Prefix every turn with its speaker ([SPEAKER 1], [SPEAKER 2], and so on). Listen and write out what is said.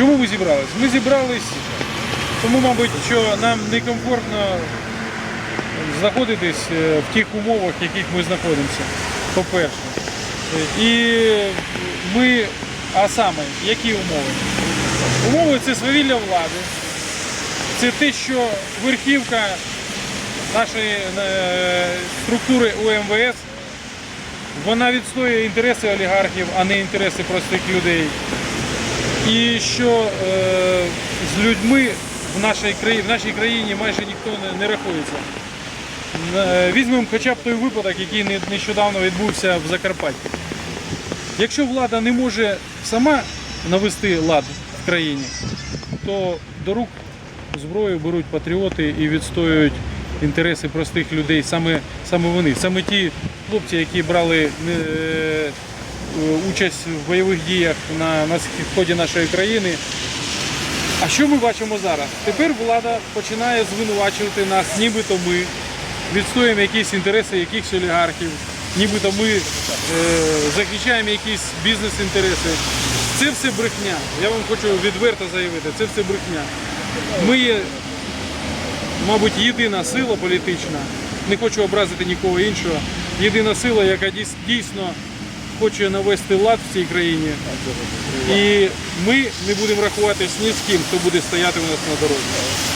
[SPEAKER 1] Чому ми зібрались? Ми зібрались, тому, мабуть, що нам некомфортно знаходитись е, в тих умовах, в яких ми знаходимося, по-перше. І ми, а саме, які умови? Умови це свавілля влади, це те, що верхівка нашої е, структури УМВС, вона відстоює інтереси олігархів, а не інтереси простих людей. І що е, з людьми в нашій країні, в нашій країні майже ніхто не, не рахується. Е, Візьмемо хоча б той випадок, який не- нещодавно відбувся в Закарпатті. Якщо влада не може сама навести лад в країні, то до рук зброю беруть патріоти і відстоюють інтереси простих людей, саме, саме вони, саме ті хлопці, які брали е, участь в бойових діях на, на сході нашої країни. А що ми бачимо зараз? Тепер влада починає звинувачувати нас, нібито ми відстоюємо якісь інтереси якихось олігархів, нібито ми е, захищаємо якісь бізнес-інтереси. Це все брехня. Я вам хочу відверто заявити, це все брехня. Ми є, мабуть, єдина сила політична, не хочу образити нікого іншого, єдина сила, яка дійс- дійсно хоче навести лад в цій країні. І ми не будемо рахуватись ні з ким, хто буде стояти у нас на дорозі.